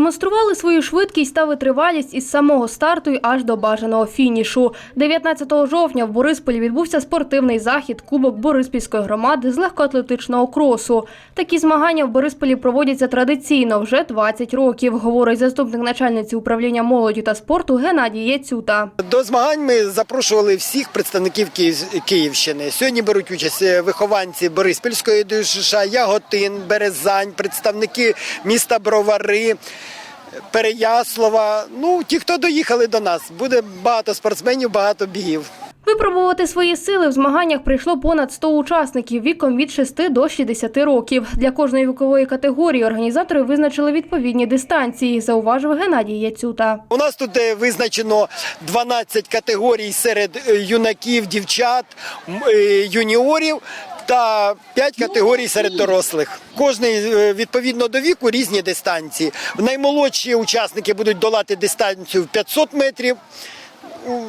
Демонстрували свою швидкість та витривалість із самого старту й аж до бажаного фінішу. 19 жовтня в Борисполі відбувся спортивний захід Кубок Бориспільської громади з легкоатлетичного кросу. Такі змагання в Борисполі проводяться традиційно вже 20 років, говорить заступник начальниці управління молоді та спорту Геннадій Яцюта. До змагань ми запрошували всіх представників Київ- Київщини. Сьогодні беруть участь е, вихованці Бориспільської ДЮСШ, Яготин, Березань, представники міста Бровари. Переяслава, ну ті, хто доїхали до нас, буде багато спортсменів, багато бігів. Випробувати свої сили в змаганнях прийшло понад 100 учасників віком від 6 до 60 років. Для кожної вікової категорії організатори визначили відповідні дистанції, зауважив Геннадій Яцюта. У нас тут е, визначено 12 категорій серед е, юнаків, дівчат, е, юніорів. Та 5 категорій серед дорослих. Кожний е, відповідно до віку різні дистанції. Наймолодші учасники будуть долати дистанцію в 500 метрів.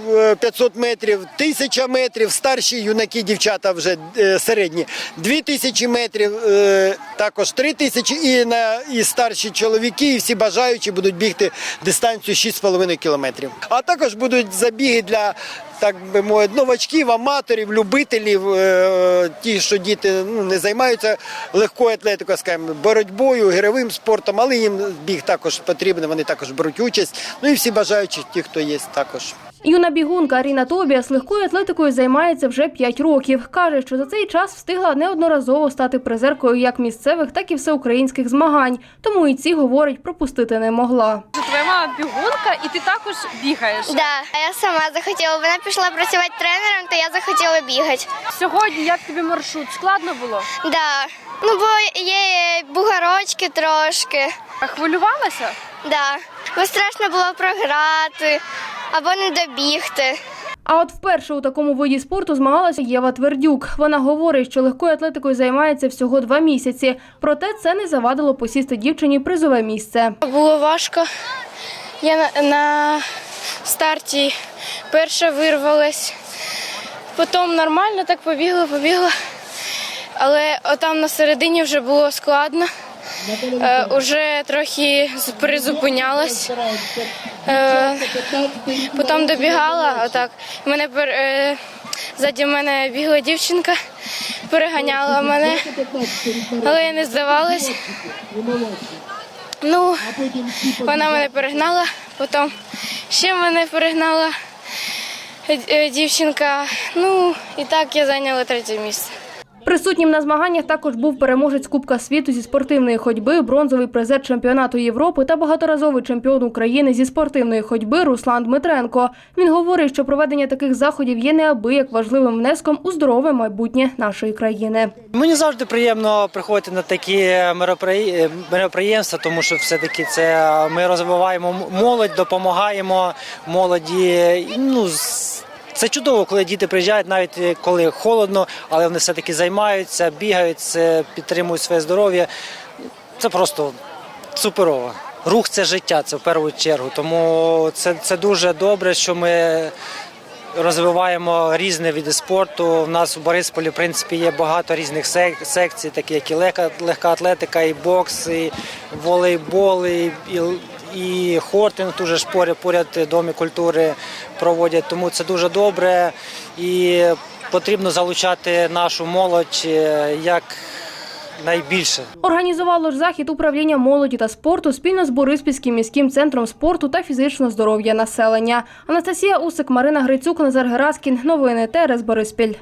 е, 500 метрів, 1000 метрів, старші юнаки, дівчата вже е, середні, 2000 метрів, е, також 3000 і, на, і старші чоловіки, і всі бажаючі будуть бігти дистанцію 6,5 кілометрів. А також будуть забіги для, так би мовити, новачків, аматорів, любителів, е, ті, що діти ну, не займаються легкою атлетикою, скажімо, боротьбою, гировим спортом, але їм біг також потрібен, вони також беруть участь. Ну і всі бажаючі, ті, хто є також. Юна бігунка Аріна Тобіас легкою атлетикою займається вже 5 років. Каже, що за цей час встигла неодноразово стати призеркою як місцевих, так і всеукраїнських змагань. Тому і ці говорить, пропустити не могла. Твоя мама бігунка, і ти також бігаєш. Да, а я сама захотіла. Вона пішла працювати тренером, то я захотіла бігати. Сьогодні як тобі маршрут? Складно було? Да. Ну, бо є бугорочки трошки. А хвилювалася? Да. Бо страшно було програти або не добігти. А от вперше у такому виді спорту змагалася Єва Твердюк. Вона говорить, що легкою атлетикою займається всього два місяці. Проте це не завадило посісти дівчині призове місце. Було важко. Я на, старті перша вирвалась. Потім нормально так побігла, побігла. Але отам на середині вже було складно. Е, уже трохи призупинялась. Е, потім добігала, отак. Мене пер, е, ззаді мене бігла дівчинка, переганяла мене, але я не здавалась. Ну, вона мене перегнала, потім ще мене перегнала е, дівчинка. Ну, і так я зайняла третє місце. Присутнім на змаганнях також був переможець Кубка світу зі спортивної ходьби, бронзовий призер чемпіонату Європи та багаторазовий чемпіон України зі спортивної ходьби Руслан Дмитренко. Він говорить, що проведення таких заходів є неабияк важливим внеском у здорове майбутнє нашої країни. Мені завжди приємно приходити на такі меропри- мероприємства, тому що все-таки це ми розвиваємо молодь, допомагаємо молоді. Ну, це чудово, коли діти приїжджають, навіть коли холодно, але вони все-таки займаються, бігають, підтримують своє здоров'я. Це просто суперово. Рух це життя, це в першу чергу. Тому це, це дуже добре, що ми розвиваємо різні види спорту. У нас у Борисполі, в принципі, є багато різних секцій, такі як і легка, легка атлетика, і бокс, і волейбол, і, і, і хортинг дуже ж поряд, домі культури проводять. Тому це дуже добре і потрібно залучати нашу молодь е, як найбільше. Організувало ж захід управління молоді та спорту спільно з Бориспільським міським центром спорту та фізичного здоров'я населення. Анастасія Усик, Марина Грицюк, Назар Гераскін. Новини ТРС Бориспіль.